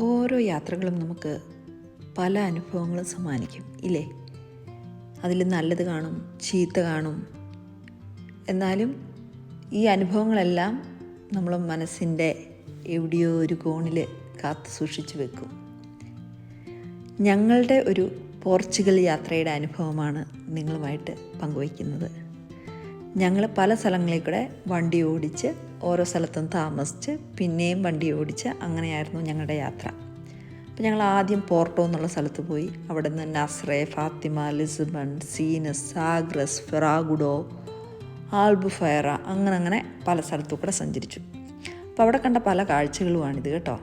ഓരോ യാത്രകളും നമുക്ക് പല അനുഭവങ്ങളും സമ്മാനിക്കും ഇല്ലേ? അതിൽ നല്ലത് കാണും ചീത്ത കാണും. എന്നാലും ഈ അനുഭവങ്ങളെല്ലാം നമ്മൾ മനസ്സിന്റെ എവിടെയോ ഒരു കോണിൽ കാത്തു സൂക്ഷിച്ചു വെക്കും. ഞങ്ങളുടെ ഒരു പോർച്ചുഗൽ യാത്രയുടെ അനുഭവമാണ് നിങ്ങളുമായിട്ട് പങ്കുവയ്ക്കുന്നത്. ഞങ്ങൾ പല സ്ഥലങ്ങളിൽ കൂടെ വണ്ടി ഓടിച്ച് ഓരോ സ്ഥലത്തും താമസിച്ച് പിന്നെയും വണ്ടി ഓടിച്ച് അങ്ങനെയായിരുന്നു ഞങ്ങളുടെ യാത്ര. അപ്പോൾ ഞങ്ങൾ ആദ്യം പോർട്ടോ എന്നുള്ള സ്ഥലത്ത് പോയി. അവിടെ നിന്ന് നസ്രെ ഫാത്തിമ ലിസ്ബൺ സീനസ് സാഗ്രസ് ഫെറാഗുഡോ ആൽബുഫയറ അങ്ങനെ അങ്ങനെ പല സ്ഥലത്തു കൂടെ സഞ്ചരിച്ചു. അപ്പോൾ അവിടെ കണ്ട പല കാഴ്ചകളുമാണിത് കേട്ടോ.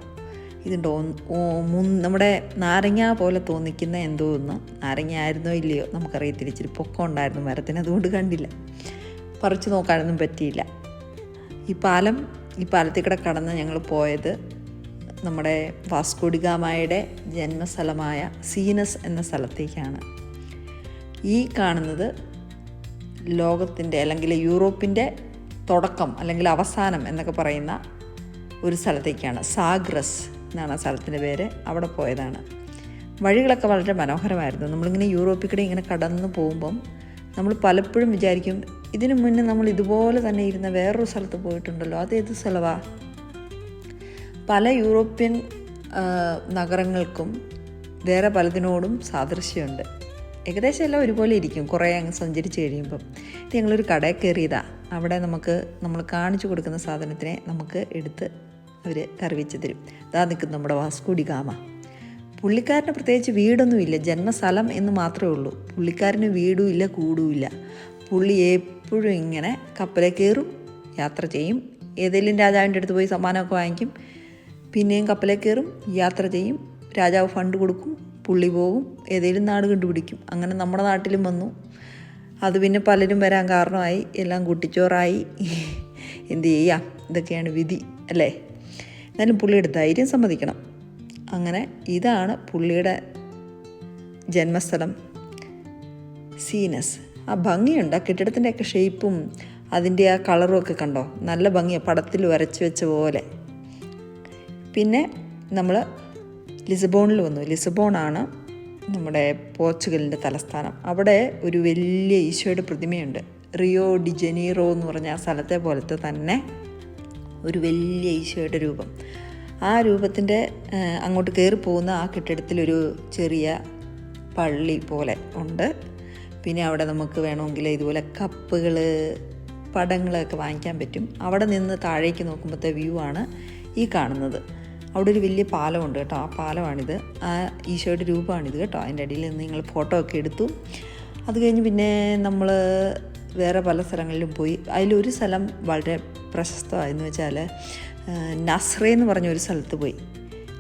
ഇതുണ്ട് നമ്മുടെ നാരങ്ങ പോലെ തോന്നിക്കുന്ന എന്തോ ഒന്ന്. നാരങ്ങ ആയിരുന്നോ ഇല്ലയോ നമുക്കറിയത്തില്ല. ഇച്ചിരി പൊക്കം ഉണ്ടായിരുന്നു മരത്തിന് അതുകൊണ്ട് കണ്ടില്ല. പറിച്ചു നോക്കാനൊന്നും പറ്റിയില്ല. ഈ പാലം ഈ പാലത്തിൽ കൂടെ കടന്ന് ഞങ്ങൾ പോയത് നമ്മുടെ വാസ്കോഡിഗാമയുടെ ജന്മസ്ഥലമായ സീനസ് എന്ന സ്ഥലത്തേക്കാണ്. ഈ കാണുന്നത് ലോകത്തിന്റെ അല്ലെങ്കിൽ യൂറോപ്പിന്റെ തുടക്കം അല്ലെങ്കിൽ അവസാനം എന്നൊക്കെ പറയുന്ന ഒരു സ്ഥലത്തേക്കാണ്. സാഗ്രസ് എന്നാണ് ആ സ്ഥലത്തിന്റെ പേര്. അവിടെ പോയതാണ്. വഴികളൊക്കെ വളരെ മനോഹരമായിരുന്നു. നമ്മളിങ്ങനെ യൂറോപ്പിൽ കൂടെ ഇങ്ങനെ കടന്നു പോകുമ്പം നമ്മൾ പലപ്പോഴും വിചാരിക്കും ഇതിനു മുന്നേ നമ്മൾ ഇതുപോലെ തന്നെ ഇരുന്ന വേറൊരു സ്ഥലത്ത് പോയിട്ടുണ്ടല്ലോ അത് ഏത് സ്ഥലമാണ് പല യൂറോപ്യൻ നഗരങ്ങൾക്കും വേറെ പലതിനോടും സാദൃശ്യമുണ്ട്. ഏകദേശം എല്ലാം ഒരുപോലെ ഇരിക്കും കുറേ അങ്ങ് സഞ്ചരിച്ച് കഴിയുമ്പം. ഇത് ഞങ്ങളൊരു കടയിൽ കയറിയതാ. അവിടെ നമുക്ക് നമ്മൾ കാണിച്ചു കൊടുക്കുന്ന സാധനത്തിനെ നമുക്ക് എടുത്ത് അവർ കറിവിച്ച് തരും. അതാ നിൽക്കും നമ്മുടെ വാസ്കോഡി ഗാമ. പുള്ളിക്കാരന് പ്രത്യേകിച്ച് വീടൊന്നുമില്ല. ജന്മസ്ഥലം എന്ന് മാത്രമേ ഉള്ളൂ. പുള്ളിക്കാരന് വീടും ഇല്ല കൂടും ഇല്ല. പുള്ളി എപ്പോഴും ഇങ്ങനെ കപ്പലിൽ കയറും യാത്ര ചെയ്യും. ഏതെങ്കിലും രാജാവിന്റെ അടുത്ത് പോയി സമ്മാനമൊക്കെ വാങ്ങിക്കും. പിന്നെയും കപ്പലിൽ കയറും യാത്ര ചെയ്യും. രാജാവ് ഫണ്ട് കൊടുക്കും പുള്ളി പോകും. ഏതെങ്കിലും നാട് കണ്ടുപിടിക്കും. അങ്ങനെ നമ്മുടെ നാട്ടിലും വന്നു. അത് പിന്നെ പലരും വരാൻ കാരണമായി. എല്ലാം കുട്ടിച്ചോറായി. എന്തു ചെയ്യാം? ഇതൊക്കെയാണ് വിധി അല്ലേ? എന്നാലും പുള്ളിയുടെ ധൈര്യം സമ്മതിക്കണം. അങ്ങനെ ഇതാണ് പുള്ളിയുടെ ജന്മസ്ഥലം. സീനസ്. ആ ഭംഗിയുണ്ട്. ആ കെട്ടിടത്തിന്റെയൊക്കെ ഷേപ്പും അതിന്റെ ആ കളറും ഒക്കെ കണ്ടോ? നല്ല ഭംഗിയാണ് പടത്തിൽ വരച്ച് വെച്ച പോലെ. പിന്നെ നമ്മൾ ലിസബോണിൽ വന്നു. ലിസബോണാണ് നമ്മുടെ പോർച്ചുഗലിന്റെ തലസ്ഥാനം. അവിടെ ഒരു വലിയ ഈശോയുടെ പ്രതിമയുണ്ട്. റിയോ ഡി ജനീറോ എന്ന് പറഞ്ഞ ആ സ്ഥലത്തെ പോലത്തെ തന്നെ ഒരു വലിയ ഈശോയുടെ രൂപം. ആ രൂപത്തിന്റെ അങ്ങോട്ട് കയറി പോകുന്ന ആ കെട്ടിടത്തിലൊരു ചെറിയ പള്ളി പോലെ ഉണ്ട്. പിന്നെ അവിടെ നമുക്ക് വേണമെങ്കിൽ ഇതുപോലെ കപ്പുകൾ പടങ്ങളൊക്കെ വാങ്ങിക്കാൻ പറ്റും. അവിടെ നിന്ന് താഴേക്ക് നോക്കുമ്പോഴത്തെ വ്യൂ ആണ് ഈ കാണുന്നത്. അവിടെ ഒരു വലിയ പാലമുണ്ട് കേട്ടോ. ആ പാലമാണിത്. ആ ഈശോയുടെ രൂപമാണിത് കേട്ടോ. അതിന്റെ അടിയിൽ നിന്ന് നിങ്ങൾ ഫോട്ടോ ഒക്കെ എടുത്തു. അത് കഴിഞ്ഞ് പിന്നെ നമ്മൾ വേറെ പല സ്ഥലങ്ങളിലും പോയി. അതിലൊരു സ്ഥലം വളരെ പ്രശസ്തമായെന്ന് വെച്ചാൽ നസ്രേ എന്ന് പറഞ്ഞ ഒരു സ്ഥലത്ത് പോയി.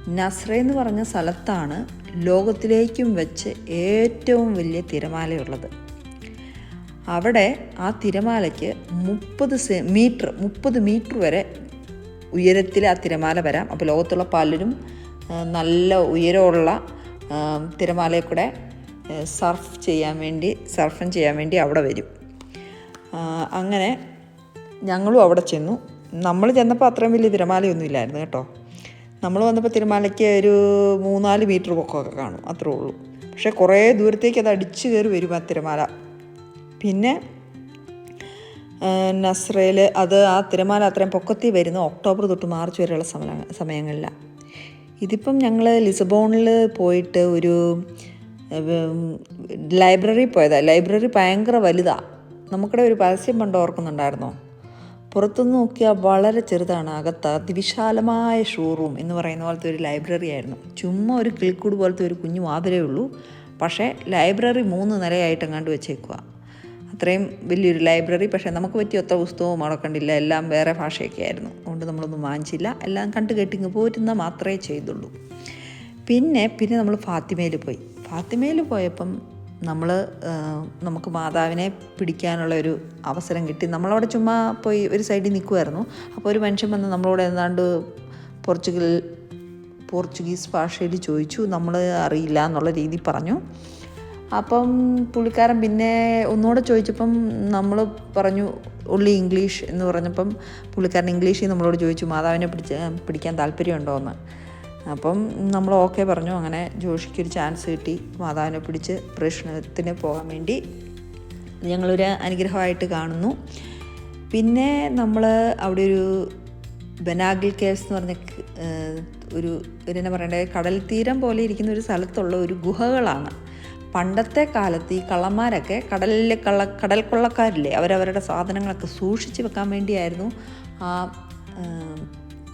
നസ്രേ എന്ന് പറഞ്ഞ സ്ഥലത്താണ് ലോകത്തിലേക്കും വെച്ച് ഏറ്റവും വലിയ തിരമാലയുള്ളത്. അവിടെ ആ തിരമാലയ്ക്ക് മുപ്പത് സെ മീറ്റർ മുപ്പത് മീറ്റർ വരെ ഉയരത്തിൽ ആ തിരമാല വരാം. അപ്പോൾ ലോകത്തുള്ള പലരും നല്ല ഉയരമുള്ള തിരമാലയെ കൂടെ സർഫ് ചെയ്യാൻ വേണ്ടി സർഫിങ് ചെയ്യാൻ വേണ്ടി അവിടെ വരും. അങ്ങനെ ഞങ്ങളും അവിടെ ചെന്നു. നമ്മൾ ചെന്നപ്പോൾ അത്രയും വലിയ തിരമാലയൊന്നും ഇല്ലായിരുന്നു കേട്ടോ. നമ്മൾ വന്നപ്പോൾ തിരമാലയ്ക്ക് ഒരു മൂന്നാൽ മീറ്റർ പൊക്കമൊക്കെ കാണും അത്രേ ഉള്ളൂ. പക്ഷേ കുറേ ദൂരത്തേക്ക് അത് അടിച്ചു കയറി വരും ആ തിരമാല. പിന്നെ നസ്രയിൽ അത് ആ തിരമാല അത്രയും പൊക്കത്തിൽ വരുന്ന ഒക്ടോബർ തൊട്ട് മാർച്ച് വരെയുള്ള സമയ സമയങ്ങളിലാണ് ഇതിപ്പം ഞങ്ങൾ ലിസബോണിൽ പോയിട്ട് ഒരു ലൈബ്രറി പോയതാണ് ലൈബ്രറി ഭയങ്കര വലുതാണ് നമുക്കിടെ ഒരു പരസ്യം പണ്ട് ഓർക്കുന്നുണ്ടായിരുന്നോ? പുറത്തുനിന്ന് നോക്കിയാൽ വളരെ ചെറുതാണ്. അകത്ത് അതിവിശാലമായ ഷോറൂം എന്ന് പറയുന്ന പോലത്തെ ഒരു ലൈബ്രറി ആയിരുന്നു. ചുമ്മാ ഒരു കിളിക്കൂട് പോലത്തെ ഒരു കുഞ്ഞു വാതിലേ ഉള്ളൂ. പക്ഷേ ലൈബ്രറി മൂന്ന് നിലയായിട്ട് എങ്ങാണ്ട് വെച്ചേക്കുക അത്രയും വലിയൊരു ലൈബ്രറി പക്ഷേ നമുക്ക് പറ്റിയ ഒത്ത പുസ്തകവും അവിടെ കണ്ടില്ല. എല്ലാം വേറെ ഭാഷയൊക്കെ ആയിരുന്നു. അതുകൊണ്ട് നമ്മളൊന്നും വാങ്ങിച്ചില്ല. എല്ലാം കണ്ട് കേട്ടിങ്ങ് പോരുന്ന മാത്രമേ ചെയ്തുള്ളൂ. പിന്നെ പിന്നെ നമ്മൾ ഫാത്തിമയിൽ പോയി. ഫാത്തിമയിൽ പോയപ്പം നമ്മൾ നമുക്ക് മാതാവിനെ പിടിക്കാനുള്ള ഒരു അവസരം കിട്ടി. നമ്മളവിടെ ചുമ്മാ പോയി ഒരു സൈഡിൽ നിൽക്കുമായിരുന്നു അപ്പോൾ ഒരു മനുഷ്യൻ വന്ന് നമ്മളോട് ഏതാണ്ട് പോർച്ചുഗൽ പോർച്ചുഗീസ് ഭാഷയിൽ ചോദിച്ചു. നമ്മൾ അറിയില്ല എന്നുള്ള രീതി പറഞ്ഞു. അപ്പം പുള്ളിക്കാരൻ പിന്നെ ഒന്നുകൂടെ ചോദിച്ചപ്പം നമ്മൾ പറഞ്ഞു ഉള്ളി ഇംഗ്ലീഷ് എന്ന് പറഞ്ഞപ്പം പുള്ളിക്കാരൻ ഇംഗ്ലീഷിൽ നമ്മളോട് ചോദിച്ചു മാതാവിനെ പിടിച്ച് പിടിക്കാൻ താല്പര്യമുണ്ടോ? എന്ന്. അപ്പം നമ്മൾ ഓക്കെ പറഞ്ഞു. അങ്ങനെ ജോഷിക്ക് ഒരു ചാൻസ് കിട്ടി. മാതാവിനെ പിടിച്ച് പ്രശ്നത്തിന് പോകാൻ വേണ്ടി ഞങ്ങളൊരു അനുഗ്രഹമായിട്ട് കാണുന്നു. പിന്നെ നമ്മൾ അവിടെ ഒരു ബനാഗിൽ കേവ്സ് എന്ന് പറഞ്ഞ ഒരു എന്നാ പറയണ്ടേ കടൽ തീരം പോലെ ഇരിക്കുന്ന ഒരു സ്ഥലത്തുള്ള ഒരു ഗുഹകളാണ്. പണ്ടത്തെ കാലത്ത് ഈ കള്ളന്മാരൊക്കെ കടലിലെ കള്ള കടൽ കൊള്ളക്കാരില്ലേ അവരവരുടെ സാധനങ്ങളൊക്കെ സൂക്ഷിച്ച് വെക്കാൻ വേണ്ടിയായിരുന്നു ആ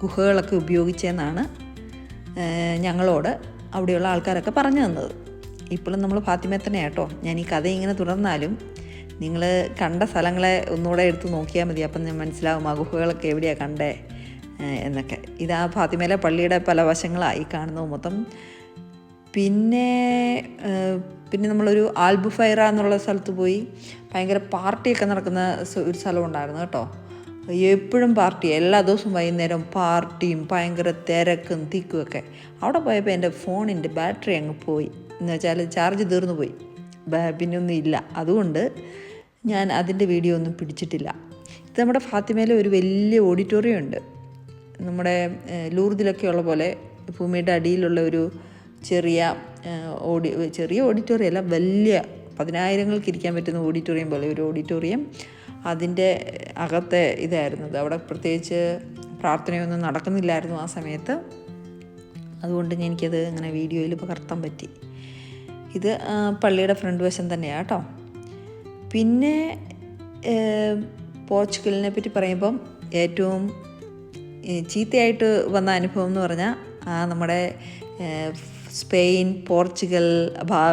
ഗുഹകളൊക്കെ ഉപയോഗിച്ചതെന്നാണ് ഞങ്ങളോട് അവിടെയുള്ള ആൾക്കാരൊക്കെ പറഞ്ഞു തന്നത്. ഇപ്പോഴും നമ്മൾ ഫാത്തിമ തന്നെ കേട്ടോ. ഞാൻ ഈ കഥ ഇങ്ങനെ തുടർന്നാലും നിങ്ങൾ കണ്ട സ്ഥലങ്ങളെ ഒന്നുകൂടെ എടുത്ത് നോക്കിയാൽ മതി. അപ്പം ഞാൻ മനസ്സിലാവും ആ എവിടെയാണ് കണ്ടേ എന്നൊക്കെ. ഇത് ആ ഫാത്തിമയിലെ പള്ളിയുടെ പല വശങ്ങളായി കാണുന്നത് മൊത്തം. പിന്നെ പിന്നെ നമ്മളൊരു ആൽബുഫൈറ എന്നുള്ള സ്ഥലത്ത് പോയി ഭയങ്കര പാർട്ടിയൊക്കെ നടക്കുന്ന ഒരു സ്ഥലം ഉണ്ടായിരുന്നു കേട്ടോ. എപ്പോഴും പാർട്ടി എല്ലാ ദിവസവും വൈകുന്നേരം പാർട്ടിയും ഭയങ്കര തിരക്കും തിക്കുമൊക്കെ. അവിടെ പോയപ്പോൾ എന്റെ ഫോണിന്റെ ബാറ്ററി അങ്ങ് പോയി. എന്ന് വെച്ചാൽ ചാർജ് തീർന്നു പോയി. പിന്നെ ഒന്നും ഇല്ല. അതുകൊണ്ട് ഞാൻ അതിന്റെ വീഡിയോ ഒന്നും പിടിച്ചിട്ടില്ല. ഇത് നമ്മുടെ ഫാത്തിമയിലെ ഒരു വലിയ ഓഡിറ്റോറിയം ഉണ്ട്. നമ്മുടെ ലൂർദിലൊക്കെയുള്ള പോലെ ഭൂമിയുടെ അടിയിലുള്ള ഒരു ചെറിയ ഓഡി ചെറിയ ഓഡിറ്റോറിയം അല്ല വലിയ പതിനായിരങ്ങൾക്ക് ഇരിക്കാൻ പറ്റുന്ന ഓഡിറ്റോറിയം പോലെ ഒരു ഓഡിറ്റോറിയം. അതിന്റെ അകത്തെ ഇതായിരുന്നു അത് അവിടെ പ്രത്യേകിച്ച് പ്രാർത്ഥനയൊന്നും നടക്കുന്നില്ലായിരുന്നു ആ സമയത്ത്. അതുകൊണ്ട് എനിക്കത് ഇങ്ങനെ വീഡിയോയിൽ പകർത്താൻ പറ്റി. ഇത് പള്ളിയുടെ ഫ്രണ്ട് വശം തന്നെയാണ് കേട്ടോ. പിന്നെ പോർച്ചുഗലിനെ പറ്റി പറയുമ്പം ഏറ്റവും ചീത്തയായിട്ട് വന്ന അനുഭവം എന്ന് പറഞ്ഞാൽ ആ നമ്മുടെ സ്പെയിൻ പോർച്ചുഗൽ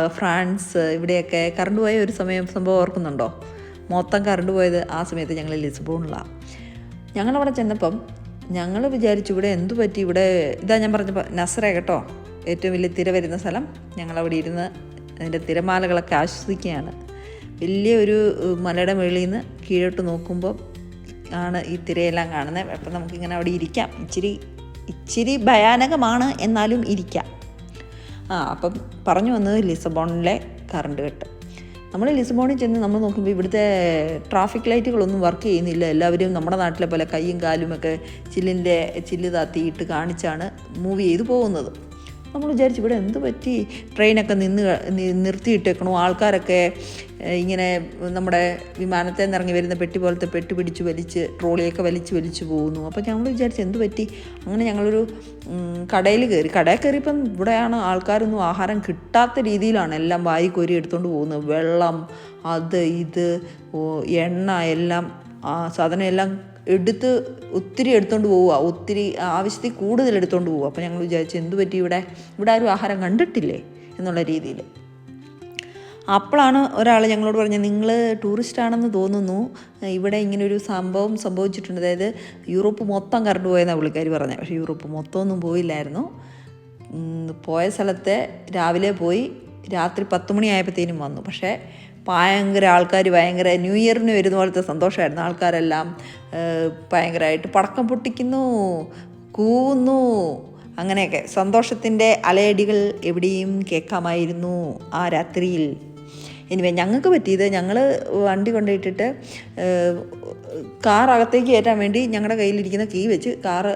ഫ്രാൻസ് ഇവിടെയൊക്കെ കറണ്ട് പോയ ഒരു സമയം സംഭവം ഓർക്കുന്നുണ്ടോ? മൊത്തം കറണ്ട് പോയത് ആ സമയത്ത് ഞങ്ങൾ ലിസ്ബോണിലാണ് ഞങ്ങളവിടെ ചെന്നപ്പം ഞങ്ങൾ വിചാരിച്ചു ഇവിടെ എന്തു പറ്റി? ഇവിടെ ഇതാ ഞാൻ പറഞ്ഞപ്പോൾ നസറ കേട്ടോ ഏറ്റവും വലിയ തിര വരുന്ന സ്ഥലം. ഞങ്ങളവിടെ ഇരുന്ന് അതിന്റെ തിരമാലകളൊക്കെ ആശ്വസിക്കുകയാണ് വലിയ ഒരു മലയുടെ മുകളിൽ നിന്ന് കീഴോട്ട് നോക്കുമ്പോൾ ആണ് ഈ തിരയെല്ലാം കാണുന്നത് അപ്പം നമുക്കിങ്ങനെ അവിടെ ഇരിക്കാം. ഇച്ചിരി ഇച്ചിരി ഭയാനകമാണ് എന്നാലും ഇരിക്കാം. ആ അപ്പം പറഞ്ഞു വന്നത് ലിസബോണിലെ കറണ്ട് കെട്ട് നമ്മൾ ലിസ്ബോണിൽ ചെന്ന് നമ്മൾ നോക്കുമ്പോൾ ഇവിടുത്തെ ട്രാഫിക് ലൈറ്റുകളൊന്നും വർക്ക് ചെയ്യുന്നില്ല. എല്ലാവരും നമ്മുടെ നാട്ടിലെ പോലെ കൈയും കാലുമൊക്കെ ചില്ലിന്റെ ചില്ല് താത്തിയിട്ട് കാണിച്ചാണ് മൂവ് ചെയ്ത് പോകുന്നത്. നമ്മൾ വിചാരിച്ചു ഇവിടെ എന്ത് പറ്റി? ട്രെയിനൊക്കെ നിന്ന് നിർത്തിയിട്ടേക്കണു. ആൾക്കാരൊക്കെ ഇങ്ങനെ നമ്മുടെ വിമാനത്തിൽ നിന്ന് ഇറങ്ങി വരുന്ന പെട്ടി പോലത്തെ പെട്ടി പിടിച്ച് വലിച്ച് ട്രോളിയൊക്കെ വലിച്ച് വലിച്ച് പോകുന്നു. അപ്പോൾ ഞങ്ങൾ വിചാരിച്ചു എന്ത് പറ്റി? അങ്ങനെ ഞങ്ങളൊരു കടയിൽ കയറി. കടയിൽ കയറിയപ്പം ഇവിടെയാണ് ആൾക്കാരൊന്നും ആഹാരം കിട്ടാത്ത രീതിയിലാണ് എല്ലാം വായി കോരി എടുത്തുകൊണ്ട് പോകുന്നത്. വെള്ളം അത് ഇത് എണ്ണ എല്ലാം സാധനം എല്ലാം എടുത്ത് ഒത്തിരി എടുത്തുകൊണ്ട് പോവുക. ഒത്തിരി ആവശ്യത്തിൽ കൂടുതൽ എടുത്തുകൊണ്ട് പോവുക. അപ്പോൾ ഞങ്ങൾ വിചാരിച്ചു എന്ത് പറ്റി ഇവിടെ? ഇവിടെ ആരും ആഹാരം കണ്ടിട്ടില്ലേ? എന്നുള്ള രീതിയിൽ. അപ്പോഴാണ് ഒരാൾ ഞങ്ങളോട് പറഞ്ഞത് നിങ്ങൾ ടൂറിസ്റ്റ് ആണെന്ന് തോന്നുന്നു. ഇവിടെ ഇങ്ങനൊരു സംഭവം സംഭവിച്ചിട്ടുണ്ട്. അതായത് യൂറോപ്പ് മൊത്തം കറണ്ട് പോയെന്നാണ് പുള്ളിക്കാർ പറഞ്ഞത് പക്ഷേ യൂറോപ്പ് മൊത്തം ഒന്നും പോയില്ലായിരുന്നു. പോയ സ്ഥലത്തെ രാവിലെ പോയി രാത്രി പത്ത് മണിയായപ്പോഴത്തേനും വന്നു. പക്ഷേ ഭയങ്കര ആൾക്കാർ ഭയങ്കര ന്യൂ ഇയറിന് വരുന്ന പോലത്തെ സന്തോഷമായിരുന്നു ആൾക്കാരെല്ലാം ഭയങ്കരമായിട്ട് പടക്കം പൊട്ടിക്കുന്നു കൂവുന്നു അങ്ങനെയൊക്കെ. സന്തോഷത്തിന്റെ അലയടികൾ എവിടെയും കേൾക്കാമായിരുന്നു ആ രാത്രിയിൽ. എനിവേ ഞങ്ങൾക്ക് പറ്റിയത് ഞങ്ങൾ വണ്ടി കൊണ്ടുപോയിട്ടിട്ട് കാർ അകത്തേക്ക് കയറ്റാൻ വേണ്ടി ഞങ്ങളുടെ കയ്യിലിരിക്കുന്ന കീ വെച്ച് കാറ്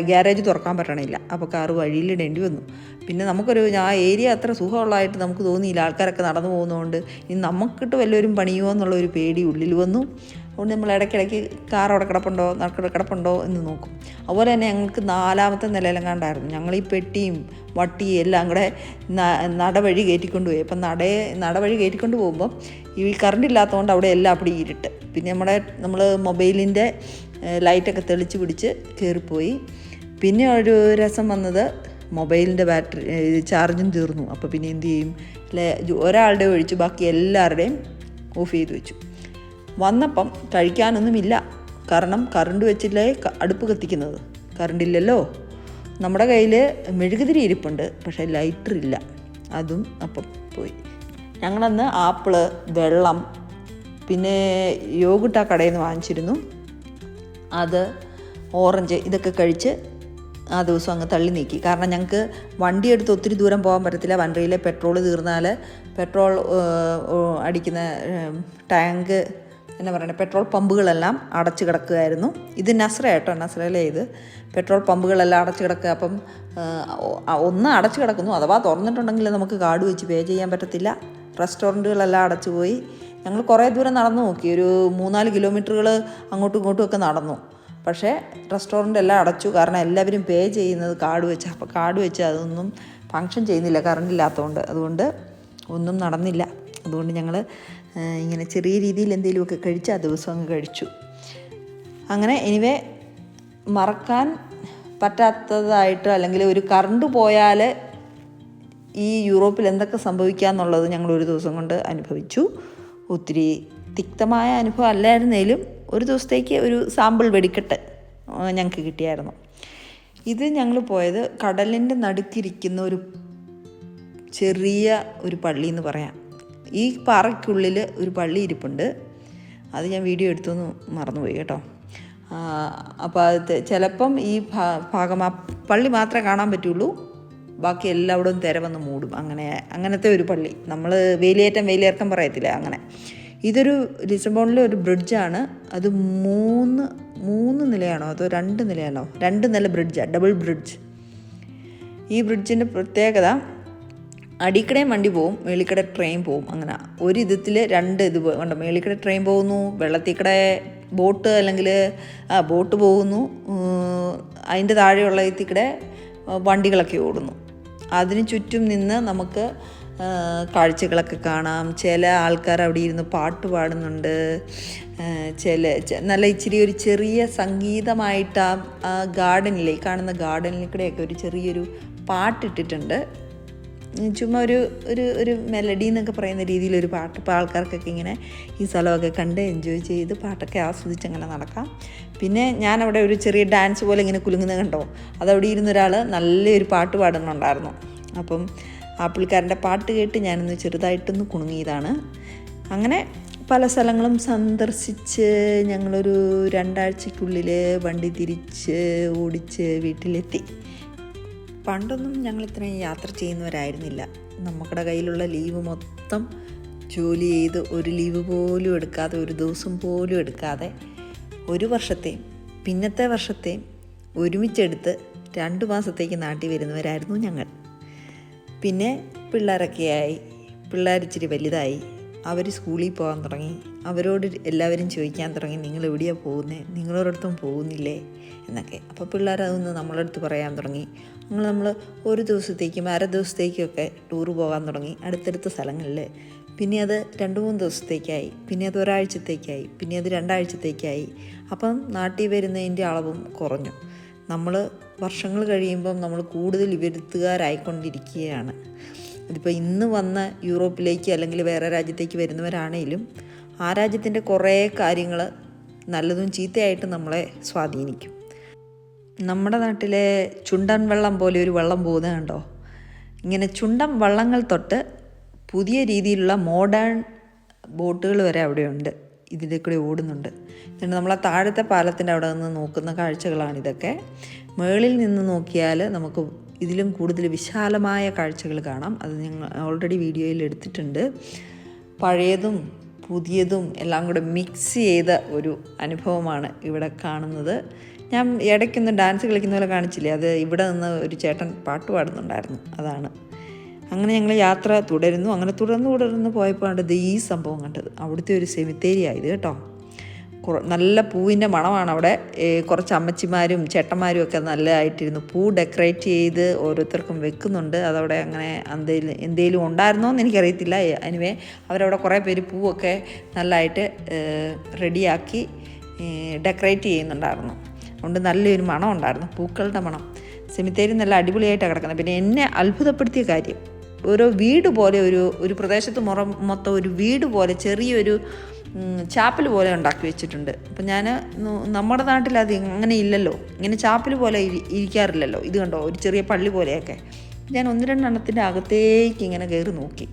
ഗ്യാരേജ് തുറക്കാൻ പറ്റണില്ല. അപ്പോൾ കാറ് വഴിയിലിടേണ്ടി വന്നു. പിന്നെ നമുക്കൊരു ആ ഏരിയ അത്ര സുഖമുള്ളതായിട്ട് നമുക്ക് തോന്നിയില്ല. ആൾക്കാരൊക്കെ നടന്നു പോകുന്നതുകൊണ്ട് ഇനി നമുക്കിട്ട് വല്ലവരും പണിയുമോ എന്നുള്ള ഒരു പേടി ഉള്ളിൽ വന്നു. അതുകൊണ്ട് നമ്മൾ ഇടയ്ക്കിടയ്ക്ക് കാർ അവിടെ കിടപ്പുണ്ടോ നടക്കട കിടപ്പുണ്ടോ എന്ന് നോക്കും. അതുപോലെ തന്നെ ഞങ്ങൾക്ക് നാലാമത്തെ നിലയിലും കണ്ടായിരുന്നു ഞങ്ങൾ ഈ പെട്ടിയും വട്ടിയും എല്ലാം കൂടെ നടവഴി കയറ്റിക്കൊണ്ട് പോയി. അപ്പം നടയെ നടവഴി കയറ്റിക്കൊണ്ട് പോകുമ്പം ഈ കറണ്ട് ഇല്ലാത്തതുകൊണ്ട് അവിടെ എല്ലാം അപ്പടി ഇരുട്ട്. പിന്നെ നമ്മുടെ നമ്മൾ മൊബൈലിന്റെ ലൈറ്റൊക്കെ തെളിച്ച് പിടിച്ച് കയറിപ്പോയി പിന്നെ ഒരു രസം വന്നത് മൊബൈലിന്റെ ബാറ്ററി ചാർജും തീർന്നു. അപ്പോൾ പിന്നെ എന്തു ചെയ്യും? ഒരാളുടെ ഒഴിച്ച് ബാക്കി എല്ലാവരുടെയും ഓഫ് ചെയ്ത് വെച്ചു. വന്നപ്പം കഴിക്കാനൊന്നുമില്ല. കാരണം കറണ്ട് വെച്ചില്ലേ അടുപ്പ് കത്തിക്കുന്നത്. കറണ്ടില്ലല്ലോ. നമ്മുടെ കയ്യിൽ മെഴുകുതിരി ഇരിപ്പുണ്ട് പക്ഷേ ലൈറ്റർ ഇല്ല അതും അപ്പം പോയി. ഞങ്ങളന്ന് ആപ്പിൾ വെള്ളം പിന്നെ യോഗുട്ട കടയിൽ നിന്ന് വാങ്ങിച്ചിരുന്നു. അത് ഓറഞ്ച് ഇതൊക്കെ കഴിച്ച് ആ ദിവസം അങ്ങ് തള്ളി നീക്കി. കാരണം ഞങ്ങൾക്ക് വണ്ടി എടുത്ത് ഒത്തിരി ദൂരം പോകാൻ പറ്റത്തില്ല. വണ്ടിയിലെ പെട്രോൾ തീർന്നാൽ പെട്രോൾ അടിക്കുന്ന ടാങ്ക് എന്നാ പറയുന്നത് പെട്രോൾ പമ്പുകളെല്ലാം അടച്ചു കിടക്കുകയായിരുന്നു ഇത് നസ്ര കേട്ടോ നസ്രയിലെ ഇത്. പെട്രോൾ പമ്പുകളെല്ലാം അടച്ചു കിടക്കുക. അപ്പം ഒന്ന് അടച്ചു കിടക്കുന്നു. അഥവാ തുറന്നിട്ടുണ്ടെങ്കിൽ നമുക്ക് കാർഡ് വെച്ച് പേ ചെയ്യാൻ പറ്റത്തില്ല. റെസ്റ്റോറന്റുകളെല്ലാം അടച്ചു പോയി ഞങ്ങൾ കുറേ ദൂരം നടന്നു നോക്കി. ഒരു മൂന്നാൽ കിലോമീറ്ററുകൾ അങ്ങോട്ടും ഇങ്ങോട്ടും ഒക്കെ നടന്നു. പക്ഷേ റെസ്റ്റോറന്റ് എല്ലാം അടച്ചു. കാരണം എല്ലാവരും പേ ചെയ്യുന്നത് കാർഡ് വെച്ച്. അപ്പോൾ കാർഡ് വെച്ച് അതൊന്നും ഫങ്ഷൻ ചെയ്യുന്നില്ല. കറണ്ട് ഇല്ലാത്തതുകൊണ്ട്. അതുകൊണ്ട് ഒന്നും നടന്നില്ല. അതുകൊണ്ട് ഞങ്ങൾ ഇങ്ങനെ ചെറിയ രീതിയിൽ എന്തെങ്കിലുമൊക്കെ കഴിച്ച് ആ ദിവസം അങ്ങ് കഴിച്ചു. അങ്ങനെ എനിവേ മറക്കാൻ പറ്റാത്തതായിട്ട് അല്ലെങ്കിൽ ഒരു കറണ്ട് പോയാൽ ഈ യൂറോപ്പിൽ എന്തൊക്കെ സംഭവിക്കാന്നുള്ളത് ഞങ്ങൾ ഒരു ദിവസം കൊണ്ട് അനുഭവിച്ചു. ഒത്തിരി തിക്തമായ അനുഭവം അല്ലായിരുന്നേലും ഒരു ദിവസത്തേക്ക് ഒരു സാമ്പിൾ വെടിക്കട്ടെ ഞങ്ങൾക്ക് കിട്ടിയായിരുന്നു. ഇത് ഞങ്ങൾ പോയത് കടലിന്റെ നടുക്കിരിക്കുന്ന ഒരു ചെറിയ ഒരു പള്ളി എന്ന് പറയാം. ഈ പാറയ്ക്കുള്ളിൽ ഒരു പള്ളി ഇരിപ്പുണ്ട്. അത് ഞാൻ വീഡിയോ എടുത്തൊന്ന് മറന്നുപോയി കേട്ടോ. അപ്പോൾ അത് ചിലപ്പം ഈ ഭാഗം ആ പള്ളി മാത്രമേ കാണാൻ പറ്റുള്ളൂ. ബാക്കി എല്ലായിടവും തിര വന്ന് മൂടും. അങ്ങനെ അങ്ങനത്തെ ഒരു പള്ളി. നമ്മൾ വേലിയേറ്റം വേലിയേർക്കം പറയത്തില്ല അങ്ങനെ. ഇതൊരു ലിസബോണിലെ ഒരു ബ്രിഡ്ജാണ്. അത് മൂന്ന് മൂന്ന് നിലയാണോ? അതോ രണ്ട് നിലയാണോ? രണ്ട് നില ബ്രിഡ്ജാണ് ഡബിൾ ബ്രിഡ്ജ്. ഈ ബ്രിഡ്ജിന്റെ പ്രത്യേകത അടിക്കടയും വണ്ടി പോവും മേളിക്കട ട്രെയിൻ പോവും. അങ്ങനെ ഒരു ഇതിൽ രണ്ട് ഇത് കണ്ടോ? മേളിക്കട ട്രെയിൻ പോകുന്നു വെള്ളത്തിക്കട ബോട്ട് അല്ലെങ്കിൽ ആ ബോട്ട് പോകുന്നു അതിന്റെ താഴെയുള്ള ഇതിക്കടെ വണ്ടികളൊക്കെ ഓടുന്നു. അതിന് ചുറ്റും നിന്ന് നമുക്ക് കാഴ്ചകളൊക്കെ കാണാം. ചില ആൾക്കാർ അവിടെ ഇരുന്ന് പാട്ട് പാടുന്നുണ്ട്. ചില നല്ല ഇച്ചിരി ഒരു ചെറിയ സംഗീതമായിട്ട് ആ ഗാർഡനിലെ കാണുന്ന ഗാർഡനിൽ കൂടെയൊക്കെ ഒരു ചെറിയൊരു പാട്ടിട്ടിട്ടുണ്ട്. ചുമ്മാ ഒരു ഒരു ഒരു മെലഡി എന്നൊക്കെ പറയുന്ന രീതിയിലൊരു പാട്ട് ഇപ്പോൾ ആൾക്കാർക്കൊക്കെ ഇങ്ങനെ ഈ സ്ഥലമൊക്കെ കണ്ട് എൻജോയ് ചെയ്ത് പാട്ടൊക്കെ ആസ്വദിച്ച് അങ്ങനെ നടക്കാം. പിന്നെ ഞാനവിടെ ഒരു ചെറിയ ഡാൻസ് പോലെ ഇങ്ങനെ കുലുങ്ങുന്നത് കണ്ടോ? അതവിടെ ഇരുന്നൊരാൾ നല്ലൊരു പാട്ട് പാടുന്നുണ്ടായിരുന്നു. അപ്പം ആ പുള്ളിക്കാരന്റെ പാട്ട് കേട്ട് ഞാനൊന്ന് ചെറുതായിട്ടൊന്ന് കുണുങ്ങിയതാണ്. അങ്ങനെ പല സ്ഥലങ്ങളും സന്ദർശിച്ച് ഞങ്ങളൊരു രണ്ടാഴ്ചക്കുള്ളിൽ വണ്ടി തിരിച്ച് ഓടിച്ച് വീട്ടിലെത്തി. പണ്ടൊന്നും ഞങ്ങൾ ഇത്രയും യാത്ര ചെയ്യുന്നവരായിരുന്നില്ല. നമ്മുടെ കയ്യിലുള്ള ലീവ് മൊത്തം ജോലി ചെയ്ത് ഒരു ലീവ് പോലും എടുക്കാതെ ഒരു ദിവസം പോലും എടുക്കാതെ ഒരു വർഷത്തെയും പിന്നത്തെ വർഷത്തെയും ഒരുമിച്ചെടുത്ത് രണ്ട് മാസത്തേക്ക് നാട്ടിൽ വരുന്നവരായിരുന്നു ഞങ്ങൾ. പിന്നെ പിള്ളേരൊക്കെയായി പിള്ളേർ ഇച്ചിരി വലുതായി. അവർ സ്കൂളിൽ പോകാൻ തുടങ്ങി. അവരോട് എല്ലാവരും ചോദിക്കാൻ തുടങ്ങി. നിങ്ങൾ എവിടെയാണ് പോകുന്നത് നിങ്ങളൊരിടത്തും പോകുന്നില്ലേ? എന്നൊക്കെ. അപ്പോൾ പിള്ളേർ അതൊന്ന് നമ്മളടുത്ത് പറയാൻ തുടങ്ങി. നമ്മൾ നമ്മൾ ഒരു ദിവസത്തേക്കും അര ദിവസത്തേക്കൊക്കെ ടൂറ് പോകാൻ തുടങ്ങി. അടുത്തടുത്ത സ്ഥലങ്ങളിൽ പിന്നെ അത് രണ്ട് മൂന്ന് ദിവസത്തേക്കായി. പിന്നെ അത് ഒരാഴ്ചത്തേക്കായി. പിന്നെ അത് രണ്ടാഴ്ചത്തേക്കായി. അപ്പം നാട്ടിൽ വരുന്നതിന്റെ അളവും കുറഞ്ഞു. നമ്മൾ വർഷങ്ങൾ കഴിയുമ്പം നമ്മൾ കൂടുതൽ വിരുത്തുകാരായിക്കൊണ്ടിരിക്കുകയാണ് ഇതിപ്പോൾ ഇന്ന് വന്ന യൂറോപ്പിലേക്ക് അല്ലെങ്കിൽ വേറെ രാജ്യത്തേക്ക് വരുന്നവരാണേലും ആ രാജ്യത്തിന്റെ കുറേ കാര്യങ്ങൾ നല്ലതും ചീത്തയായിട്ട് നമ്മളെ സ്വാധീനിക്കും. നമ്മുടെ നാട്ടിലെ ചുണ്ടൻ വെള്ളം പോലെ ഒരു വെള്ളം പോകുന്നത് ഇങ്ങനെ ചുണ്ടൻ വള്ളങ്ങൾ തൊട്ട് പുതിയ രീതിയിലുള്ള മോഡേൺ ബോട്ടുകൾ വരെ അവിടെയുണ്ട് ഇതിന്റെ കൂടെ ഓടുന്നുണ്ട്. എന്നിട്ട് നമ്മളെ താഴത്തെ പാലത്തിന്റെ അവിടെ നിന്ന് നോക്കുന്ന കാഴ്ചകളാണ് ഇതൊക്കെ. മുകളിൽ നിന്ന് നോക്കിയാൽ നമുക്ക് ഇതിലും കൂടുതൽ വിശാലമായ കാഴ്ചകൾ കാണാം. അത് ഞങ്ങൾ ഓൾറെഡി വീഡിയോയിൽ എടുത്തിട്ടുണ്ട്. പഴയതും പുതിയതും എല്ലാം കൂടെ മിക്സ് ചെയ്ത ഒരു അനുഭവമാണ് ഇവിടെ കാണുന്നത്. ഞാൻ ഇടയ്ക്കൊന്ന് ഡാൻസ് കളിക്കുന്ന പോലെ കാണിച്ചില്ലേ? അത് ഇവിടെ നിന്ന് ഒരു ചേട്ടൻ പാട്ട് പാടുന്നുണ്ടായിരുന്നു. അതാണ്. അങ്ങനെ ഞങ്ങൾ യാത്ര തുടരുന്നു. അങ്ങനെ തുടർന്ന് തുടർന്ന് പോയപ്പോഴാണ് ഈ സംഭവം കണ്ടത്. അവിടുത്തെ ഒരു സെമിത്തേരി ആയത് കേട്ടോ. നല്ല പൂവിന്റെ മണമാണ് അവിടെ. കുറച്ച് അമ്മച്ചിമാരും ചേട്ടന്മാരും ഒക്കെ നല്ലതായിട്ടിരുന്നു. പൂ ഡെക്കറേറ്റ് ചെയ്ത് ഓരോരുത്തർക്കും വെക്കുന്നുണ്ട്. അതവിടെ അങ്ങനെ എന്തേലും എന്തേലും ഉണ്ടായിരുന്നോ എന്ന് എനിക്കറിയത്തില്ല എനിവേ അവരവിടെ കുറേ പേര് പൂവൊക്കെ നല്ലതായിട്ട് റെഡിയാക്കി ഡെക്കറേറ്റ് ചെയ്യുന്നുണ്ടായിരുന്നു. അതുകൊണ്ട് നല്ലൊരു മണം ഉണ്ടായിരുന്നു. പൂക്കളുടെ മണം. സെമിത്തേരി നല്ല അടിപൊളിയായിട്ടാണ് കിടക്കുന്നത്. പിന്നെ എന്നെ അത്ഭുതപ്പെടുത്തിയ കാര്യം ഓരോ വീട് പോലെ ഒരു ഒരു പ്രദേശത്ത് മുറ മൊത്തം ഒരു വീട് പോലെ ചെറിയൊരു ചാപ്പൽ പോലെ ഉണ്ടാക്കി വെച്ചിട്ടുണ്ട്. അപ്പം ഞാൻ നമ്മുടെ നാട്ടിൽ അത് അങ്ങനെ ഇല്ലല്ലോ. ഇങ്ങനെ ചാപ്പൽ പോലെ ഇരിക്കാറില്ലല്ലോ. ഇത് കണ്ടോ? ഒരു ചെറിയ പള്ളി പോലെയൊക്കെ. ഞാൻ ഒന്ന് രണ്ടെണ്ണത്തിന്റെ അകത്തേക്ക് ഇങ്ങനെ കയറി നോക്കി.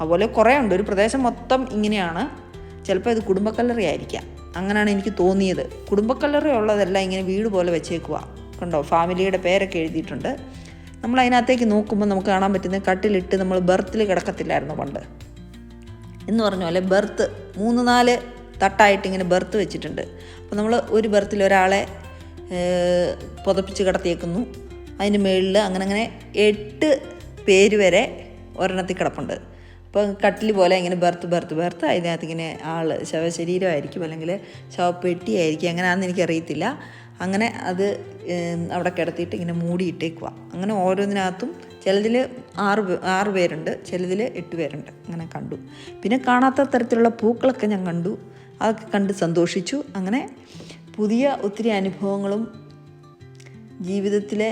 അതുപോലെ കുറേ ഉണ്ട്. ഒരു പ്രദേശം മൊത്തം ഇങ്ങനെയാണ്. ചിലപ്പോൾ ഇത് കുടുംബക്കല്ലറി ആയിരിക്കാം. അങ്ങനെയാണ് എനിക്ക് തോന്നിയത്. കുടുംബക്കല്ലറി ഉള്ളതെല്ലാം ഇങ്ങനെ വീട് പോലെ വെച്ചേക്കുക കണ്ടോ? ഫാമിലിയുടെ പേരൊക്കെ എഴുതിയിട്ടുണ്ട്. നമ്മൾ അതിനകത്തേക്ക് നോക്കുമ്പോൾ നമുക്ക് കാണാൻ പറ്റുന്ന കട്ടിലിട്ട് നമ്മൾ ബർത്തിൽ കിടക്കത്തില്ലായിരുന്നു പണ്ട്. എന്ന് പറഞ്ഞ പോലെ ബെർത്ത് മൂന്ന് നാല് തട്ടായിട്ട് ഇങ്ങനെ ബെർത്ത് വെച്ചിട്ടുണ്ട്. അപ്പോൾ നമ്മൾ ഒരു ബെർത്തിൽ ഒരാളെ പുതപ്പിച്ച് കിടത്തിയേക്കുന്നു. അതിന് മുകളിൽ അങ്ങനെ അങ്ങനെ എട്ട് പേര് വരെ ഒരെണ്ണത്തിൽ കിടപ്പുണ്ട്. അപ്പോൾ കട്ടിൽ പോലെ ഇങ്ങനെ ബെർത്ത് ബെർത്ത് ബെർത്ത് അതിനകത്ത് ഇങ്ങനെ ആൾ ശവശരീരമായിരിക്കും അല്ലെങ്കിൽ ശവപ്പെട്ടിയായിരിക്കും ആണെന്ന് എനിക്കറിയത്തില്ല. അങ്ങനെ അത് അവിടെ കിടത്തിയിട്ട് ഇങ്ങനെ മൂടിയിട്ടേക്കുക അങ്ങനെ ഓരോന്നിനകത്തും ചിലതിൽ ആറ് ആറ് പേരുണ്ട് ചിലതിൽ എട്ട് പേരുണ്ട്. അങ്ങനെ കണ്ടു. പിന്നെ കാണാത്ത തരത്തിലുള്ള പൂക്കളൊക്കെ ഞാൻ കണ്ടു. അതൊക്കെ കണ്ട് സന്തോഷിച്ചു. അങ്ങനെ പുതിയ ഒത്തിരി അനുഭവങ്ങളും ജീവിതത്തിലെ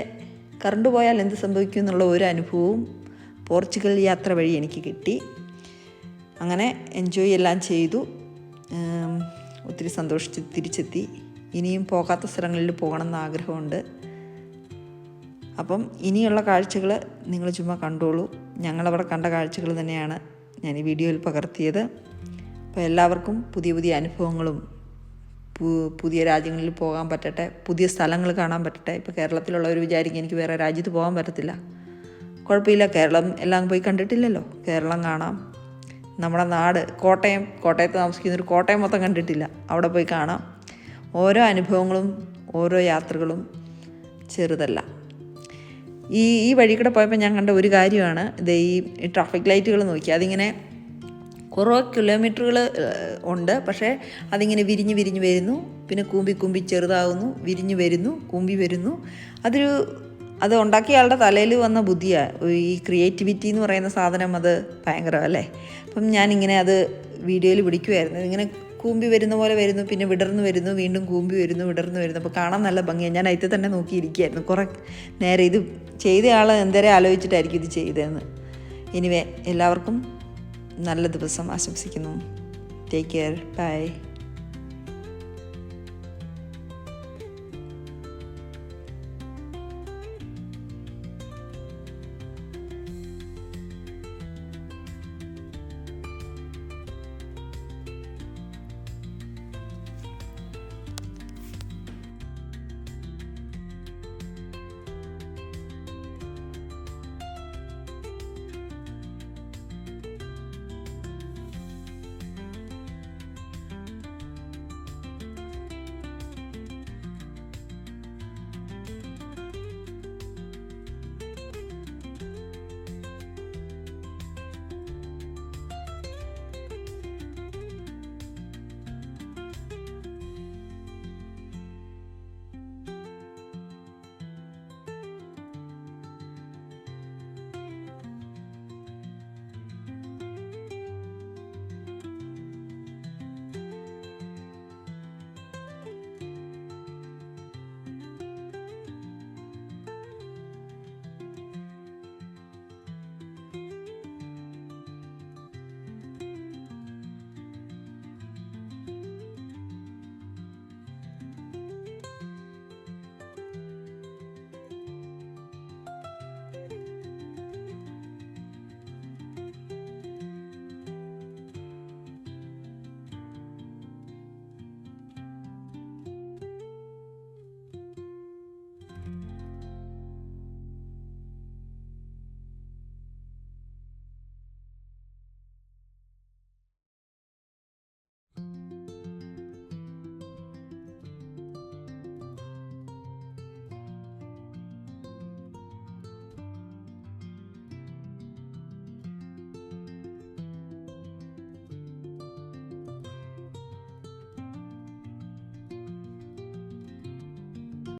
കറണ്ട് പോയാൽ എന്ത് സംഭവിക്കും എന്നുള്ള ഒരു അനുഭവവും പോർച്ചുഗൽ യാത്ര വഴി എനിക്ക് കിട്ടി. അങ്ങനെ എൻജോയ് എല്ലാം ചെയ്തു. ഒത്തിരി സന്തോഷിച്ച് തിരിച്ചെത്തി. ഇനിയും പോകാത്ത സ്ഥലങ്ങളിൽ പോകണമെന്ന് ആഗ്രഹമുണ്ട്. അപ്പം ഇനിയുള്ള കാഴ്ചകൾ നിങ്ങൾ ചുമ്മാ കണ്ടോളൂ. ഞങ്ങളവിടെ കണ്ട കാഴ്ചകൾ തന്നെയാണ് ഞാൻ ഈ വീഡിയോയിൽ പകർത്തിയത്. അപ്പോൾ എല്ലാവർക്കും പുതിയ പുതിയ അനുഭവങ്ങളും പുതിയ രാജ്യങ്ങളിൽ പോകാൻ പറ്റട്ടെ പുതിയ സ്ഥലങ്ങൾ കാണാൻ പറ്റട്ടെ. ഇപ്പോൾ കേരളത്തിലുള്ളവർ വിചാരിക്കും എനിക്ക് വേറെ രാജ്യത്ത് പോകാൻ പറ്റത്തില്ല. കുഴപ്പമില്ല കേരളം എല്ലാം പോയി കണ്ടിട്ടില്ലല്ലോ. കേരളം കാണാം. നമ്മുടെ നാട് കോട്ടയം കോട്ടയത്ത് താമസിക്കുന്നൊരു കോട്ടയം മൊത്തം കണ്ടിട്ടില്ല. അവിടെ പോയി കാണാം. ഓരോ അനുഭവങ്ങളും ഓരോ യാത്രകളും ചെറുതല്ല. ഈ ഈ വഴി കൂടെ പോയപ്പോൾ ഞാൻ കണ്ട ഒരു കാര്യമാണ്. ഇത് ഈ ട്രാഫിക് ലൈറ്റുകൾ നോക്കി. അതിങ്ങനെ കുറേ കിലോമീറ്ററുകൾ ഉണ്ട്. പക്ഷേ അതിങ്ങനെ വിരിഞ്ഞ് വിരിഞ്ഞ് വരുന്നു. പിന്നെ കൂമ്പി കൂമ്പി ചെറുതാവുന്നു. വിരിഞ്ഞ് വരുന്നു. കൂമ്പി വരുന്നു. അതൊരു അത് ഉണ്ടാക്കിയ ആളുടെ തലയിൽ വന്ന ബുദ്ധിയാണ് ഈ ക്രിയേറ്റിവിറ്റി എന്ന് പറയുന്ന സാധനം അത് ഭയങ്കരമല്ലേ? അപ്പം ഞാനിങ്ങനെ അത് വീഡിയോയിൽ പിടിക്കുമായിരുന്നു ഇങ്ങനെ കൂമ്പി വരുന്ന പോലെ വരുന്നു പിന്നെ വിടർന്നു വരുന്നു വീണ്ടും കൂമ്പി വരുന്നു വിടർന്നു വരുന്നു. അപ്പോൾ കാണാൻ നല്ല ഭംഗിയാണ് ഞാൻ അതിൽ തന്നെ നോക്കിയിരിക്കുകയായിരുന്നു. കുറേ നേരെ ഇത് ചെയ്ത ആൾ എന്തേരെ ആലോചിച്ചിട്ടായിരിക്കും ഇത് ചെയ്തതെന്ന്. എനിവേ എല്ലാവർക്കും നല്ല ദിവസം ആശംസിക്കുന്നു. Take care bye